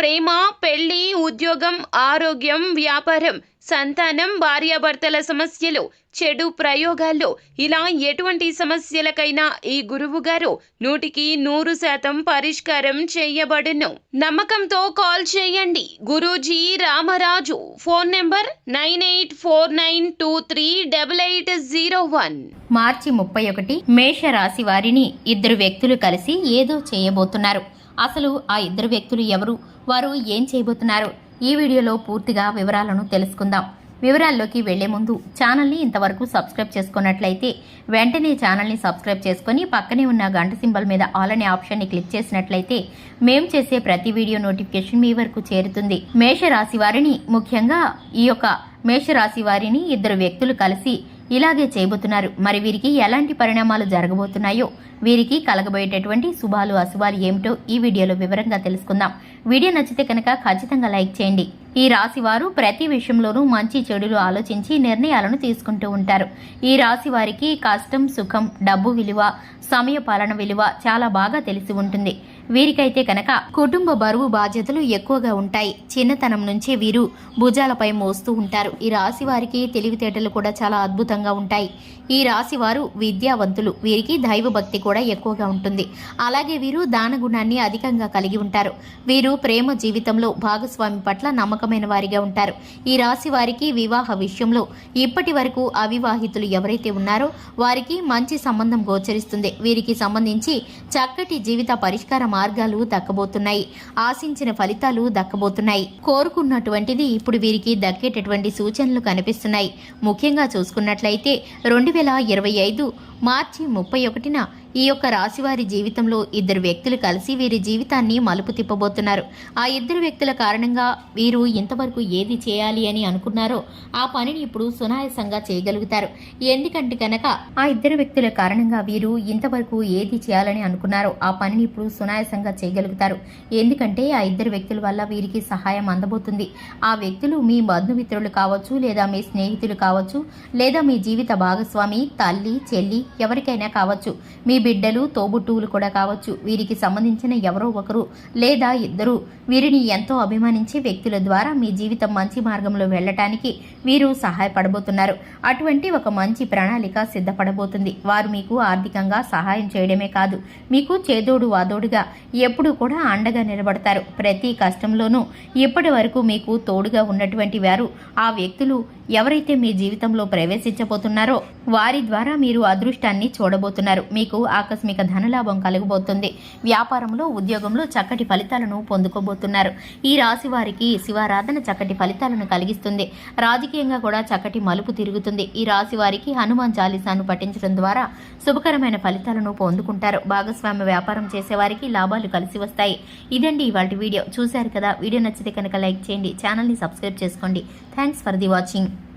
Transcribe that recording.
ప్రేమ పెళ్ళి ఉద్యోగం ఆరోగ్యం వ్యాపారం సంతానం భార్యాభర్తల సమస్యలు చెడు ప్రయోగాల్లో. ఇలా ఎటువంటి సమస్యలకైనా ఈ గురువు గారు నూటికి నూరు శాతం పరిష్కారం చేయబడును. నమ్మకంతో కాల్ చేయండి. Guruji Ramaraju. Phone number nine eight four nine two three double eight zero one. మార్చి ముప్పై ఒకటి మేష రాశి వారిని ఇద్దరు వ్యక్తులు కలిసి ఏదో చేయబోతున్నారు. అసలు ఆ ఇద్దరు వ్యక్తులు ఎవరు? వారు ఏం చేయబోతున్నారు? ఈ వీడియోలో పూర్తిగా వివరాలను తెలుసుకుందాం. వివరాల్లోకి వెళ్ళే ముందు ఛానల్ని ఇంతవరకు సబ్స్క్రైబ్ చేసుకున్నట్లయితే వెంటనే ఛానల్ని సబ్స్క్రైబ్ చేసుకుని పక్కనే ఉన్న గంట సింబల్ మీద ఆల్ అనే ఆప్షన్ని క్లిక్ చేసినట్లయితే మేం చేసే ప్రతి వీడియో నోటిఫికేషన్ మీ వరకు చేరుతుంది. మేష రాశి వారిని ముఖ్యంగా ఈ యొక్క మేషరాశి వారిని ఇద్దరు వ్యక్తులు కలిసి ఇలాగే చేయబోతున్నారు. మరి వీరికి ఎలాంటి పరిణామాలు జరగబోతున్నాయో వీరికి కలగబోయేటటువంటి శుభాలు అశుభాలు ఏమిటో ఈ వీడియోలో వివరంగా తెలుసుకుందాం. వీడియో నచ్చితే కనుక ఖచ్చితంగా లైక్ చేయండి. ఈ రాశి వారు ప్రతి విషయంలోనూ మంచి చెడులు ఆలోచించి నిర్ణయాలను తీసుకుంటూ ఉంటారు. ఈ రాశి వారికి కష్టం సుఖం డబ్బు విలువ సమయ పాలన విలువ చాలా బాగా తెలిసి ఉంటుంది. వీరికైతే కనుక కుటుంబ బరువు బాధ్యతలు ఎక్కువగా ఉంటాయి. చిన్నతనం నుంచే వీరు భుజాలపై మోస్తూ ఉంటారు. ఈ రాశి వారికి తెలివితేటలు కూడా చాలా అద్భుతంగా ఉంటాయి. ఈ రాశి వారు విద్యావంతులు. వీరికి దైవభక్తి కూడా ఎక్కువగా ఉంటుంది. అలాగే వీరు దాన గుణాన్ని అధికంగా కలిగి ఉంటారు. వీరు ప్రేమ జీవితంలో భాగస్వామి పట్ల నమ్మకమైన వారిగా ఉంటారు. ఈ రాశి వారికి వివాహ విషయంలో ఇప్పటి వరకు అవివాహితులు ఎవరైతే ఉన్నారో వారికి మంచి సంబంధం గోచరిస్తుంది. వీరికి సంబంధించి చక్కటి జీవిత పరిష్కార మార్గాలు దక్కబోతున్నాయి. ఆశించిన ఫలితాలు దక్కబోతున్నాయి. కోరుకున్నటువంటిది ఇప్పుడు వీరికి దక్కేటటువంటి సూచనలు కనిపిస్తున్నాయి. ముఖ్యంగా చూసుకున్నట్లయితే రెండు వేల ఇరవై ఐదు మార్చి ముప్పై ఒకటిన ఈ యొక్క రాశివారి జీవితంలో ఇద్దరు వ్యక్తులు కలిసి వీరి జీవితాన్ని మలుపు తిప్పబోతున్నారు. ఆ ఇద్దరు వ్యక్తుల కారణంగా వీరు ఇంతవరకు ఏది చేయాలి అని అనుకున్నారో ఆ పనిని ఇప్పుడు సునాయాసంగా చేయగలుగుతారు. ఎందుకంటే కనుక ఆ ఇద్దరు వ్యక్తుల కారణంగా వీరు ఇంతవరకు ఏది చేయాలని అనుకున్నారో ఆ పనిని ఇప్పుడు సునాయాసంగా చేయగలుగుతారు. ఎందుకంటే ఆ ఇద్దరు వ్యక్తుల వల్ల వీరికి సహాయం అందబోతుంది. ఆ వ్యక్తులు మీ బంధుమిత్రులు కావచ్చు లేదా మీ స్నేహితులు కావచ్చు లేదా మీ జీవిత భాగస్వామి తల్లి చెల్లి ఎవరికైనా కావచ్చు. మీ బిడ్డలు తోబుట్టువులు కూడా కావచ్చు. వీరికి సంబంధించిన ఎవరో ఒకరు లేదా ఇద్దరు. వీరిని ఎంతో అభిమానించే వ్యక్తుల ద్వారా మీ జీవితం మంచి మార్గంలో వెళ్ళటానికి వీరు సహాయపడబోతున్నారు. అటువంటి ఒక మంచి ప్రణాళిక సిద్ధపడబోతుంది. వారు మీకు ఆర్థికంగా సహాయం చేయడమే కాదు మీకు చేదోడు వాదోడుగా ఎప్పుడూ కూడా అండగా నిలబడతారు. ప్రతి కష్టంలోనూ ఇప్పటి వరకు మీకు తోడుగా ఉన్నటువంటి వారు ఆ వ్యక్తులు ఎవరైతే మీ జీవితంలో ప్రవేశించబోతున్నారో వారి ద్వారా మీరు అదృష్టాన్ని చూడబోతున్నారు. మీకు ఆకస్మిక ధనలాభం కలగబోతుంది. వ్యాపారంలో ఉద్యోగంలో చక్కటి ఫలితాలను పొందుకోబోతున్నారు. ఈ రాశి వారికి శివారాధన చక్కటి ఫలితాలను కలిగిస్తుంది. రాజకీయంగా కూడా చక్కటి మలుపు తిరుగుతుంది. ఈ రాశి వారికి హనుమాన్ చాలీసాను పఠించడం ద్వారా శుభకరమైన ఫలితాలను పొందుకుంటారు. భాగస్వామ్య వ్యాపారం చేసేవారికి లాభాలు కలిసి వస్తాయి. ఇదండి ఇవాళ వీడియో. చూశారు కదా? వీడియో నచ్చితే కనుక లైక్ చేయండి. ఛానల్ని సబ్స్క్రైబ్ చేసుకోండి. Thanks for the watching.